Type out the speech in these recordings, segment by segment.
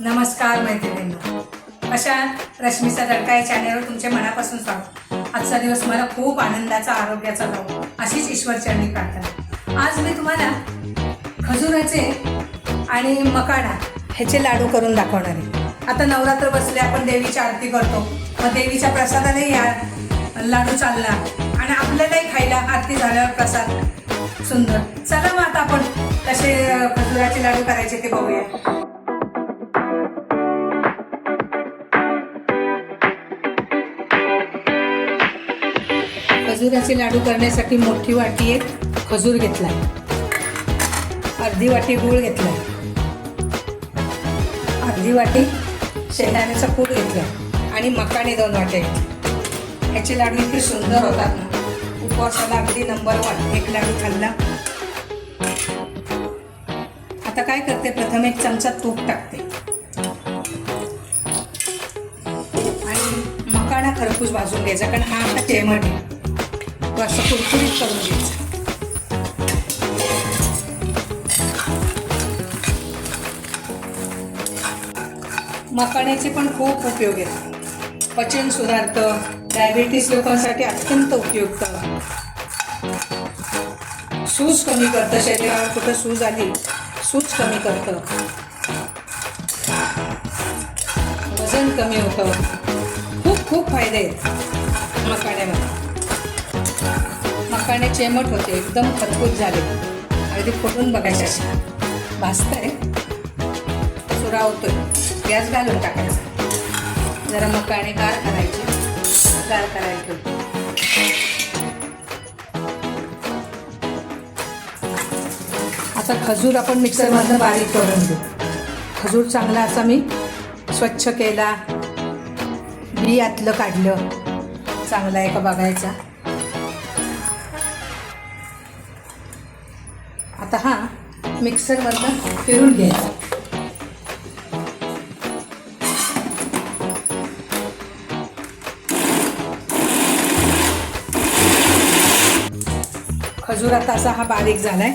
नमस्कार मैत्रिणींना. अशा रश्मीचा तडका या चॅनेलवर तुमचे मनापासून स्वागत. आजचा दिवस मला खूप आनंदाचा आरोग्याचा जाऊ अशीच ईश्वरचरणी प्रार्थना. आज मी तुम्हाला खजुराचे आणि मकाडा ह्याचे लाडू करून दाखवणार आहे. आता नवरात्र बसले आपण देवीची आरती करतो. मग देवीच्या प्रसादालाही या लाडू चालला आणि आपल्यालाही खायला आरती झाल्यावर प्रसाद सुंदर. चला मग आता आपण कसे खजुराचे लाडू करायचे ते बघूया. खजुराचे लाडू करण्यासाठी मोठी वाटी एक खजूर घेतला अर्धी वाटी गूळ घेतला अर्धी वाटी शेंगदाण्याचा पूड घेतला आणि मकाने दोन वाटे घेतले ह्याचे लाडू इतके सुंदर होतात ना. उपवासाला अगदी नंबर वन एक लाडू खाल्ला. आता काय करते? प्रथम एक चमचा तूप टाकते. आणि मकाना खरपूस भाजून घ्यायचा कारण हा आता चेमट आहे. तो असं कुरकुरीत करून घ्यायचा मकाण्याचे पण खूप उपयोग आहेत. पचन सुधारतं डायबिटीस लोकांसाठी अत्यंत उपयुक्त. सूज कमी करतं शरीरावर कुठं सूज आली सूज कमी करतं. वजन कमी होतं. खूप खूप फायदे आहेत मकाण्यामध्ये. मकाणे चेमट होते एकदम खरपूस झाले. अगदी फुटून बघायचे असे. सुरा होतोय. गॅस घालून टाकायचा. जरा मकाने गार करायचे. गार करायचे. आता खजूर आपण मिक्सरमधनं बारीक करून घेऊ. खजूर चांगला असा मी स्वच्छ केला. बी आतलं काढलं. चांगला आहे का बघायचा. आता हा मिक्सरवरनं फिरून घ्यायचा. खजूर आता असा हा बारीक झालाय.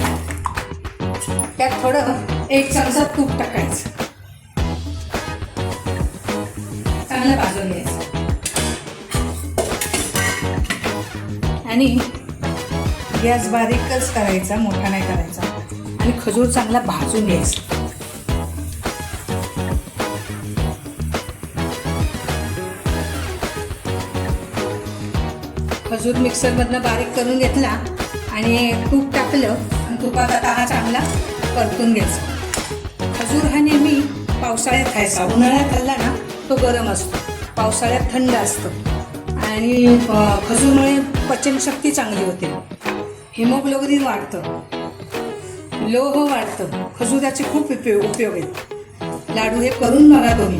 त्यात थोडं एक चमचा तूप टाकायचं. चांगलं भाजून घ्यायचं. आणि गॅस बारीकच करायचा मोठा नाही करायचा. आणि खजूर चांगला भाजून घ्यायचा. खजूर मिक्सरमधनं बारीक करून घेतला आणि तूप टाकलं आणि तुपात आता हा चांगला परतून घ्यायचा. खजूर हा नेहमी पावसाळ्यात खायचा. उन्हाळ्यात खाल्ला ना तो गरम असतो. पावसाळ्यात थंड असतं. आणि खजूरमुळे पचनशक्ती चांगली होते. हिमोग्लोबिन वाढतं. लोह वाढतं. खजुराचे खूप उपयोग उपयोग आहेत. लाडू हे करून बघा तुम्ही.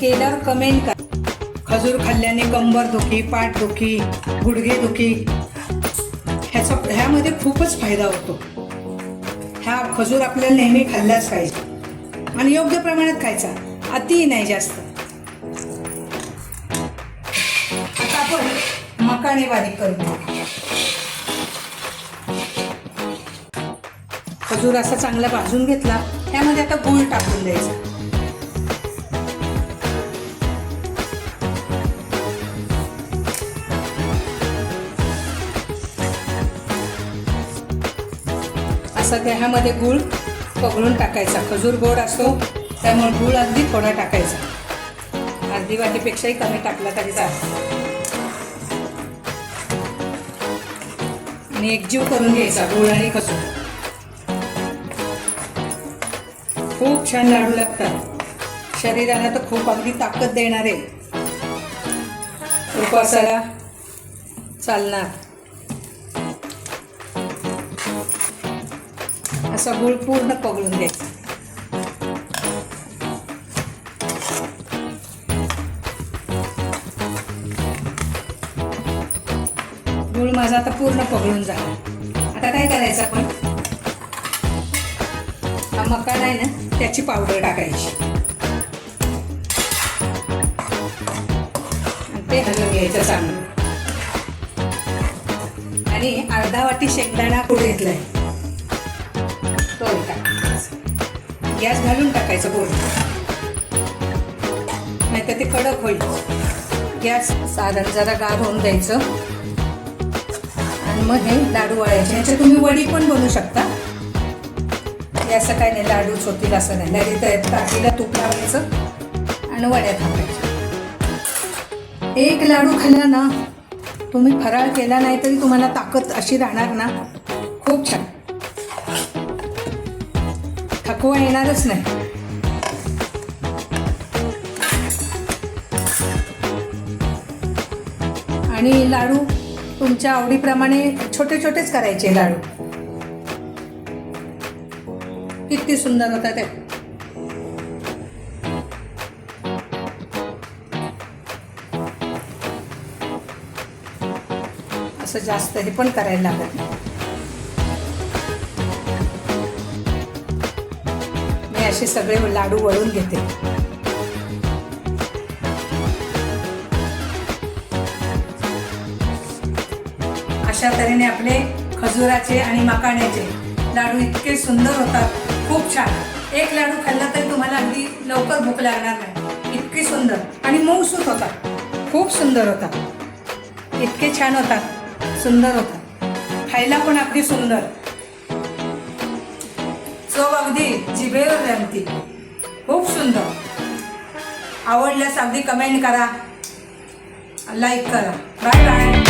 केल्यावर कमेंट करा. खजूर खाल्ल्याने कंबर दुखी पाठ दुखी गुडघे दुखी. ह्याचा ह्यामध्ये खूपच फायदा होतो. ह्या खजूर आपल्याला नेहमी खाल्लाच पाहिजे. आणि योग्य प्रमाणात खायचा. अतिही नाही जास्त. आता आपण मकाने बारीक करून खजूर असा चांगला भाजून घेतला त्यामध्ये आता गूळ टाकून द्यायचा. असा त्यामध्ये गूळ पगळून टाकायचा. खजूर गोड असतो त्यामुळे गूळ अगदी थोडा टाकायचा. अर्धी वाटीपेक्षाही कमी टाकला तरी चालतो. आणि एकजीव करून घ्यायचा गुळ आणि खजूर. खूप छान लाडू लागतात. शरीराला तर खूप अगदी ताकद देणार. आहे उपवासाला चालणार. असा गुळ पूर्ण पगळून द्यायचा गुळ माझा आता पूर्ण पगळून झाला. आता काय करायचं आपण? मका आहे ना त्याची पावडर टाकायची. ते हलवून घ्यायचं चांगलं. आणि अर्धा वाटी शेंगदाणा कूट घेतलाय. तो टाकायचा गॅस घालून टाकायचं पूर्ण. नाही तर ते कडक होईल. गॅस साधारण जरा गार होऊन द्यायचं. आणि मग हे लाडू वळायचे. ह्याचे तुम्ही वडी पण बनवू शकता. हे असं काही नाही लाडूच होतील असं नाही नाही तर ताटीला तूप लावायचं आणि वड्या थांबायच्या एक लाडू खाल्ला ना तुम्ही फराळ केला नाही तरी तुम्हाला ताकद अशी राहणार ना. खूप छान. थकवा येणारच नाही. आणि लाडू तुमच्या आवडीप्रमाणे छोटे छोटेच करायचे लाडू. किती सुंदर होतात ते. असं जास्त हे पण करायला लागत नाही. मी असे सगळे लाडू वळून घेते. अशा तऱ्हेने आपले खजुराचे आणि मकाण्याचे लाडू इतके सुंदर होतात. खूप छान. एक लाडू खाल्ला तरी तुम्हाला अगदी लवकर भूक लागणार नाही. इतके सुंदर. आणि मऊसूत होतात खूप सुंदर होतात इतके छान होतात सुंदर होतात खायला पण अगदी सुंदर. चव अगदी जिभेवर रमती. खूप सुंदर. आवडल्यास अगदी कमेंट करा. लाईक करा. Bye bye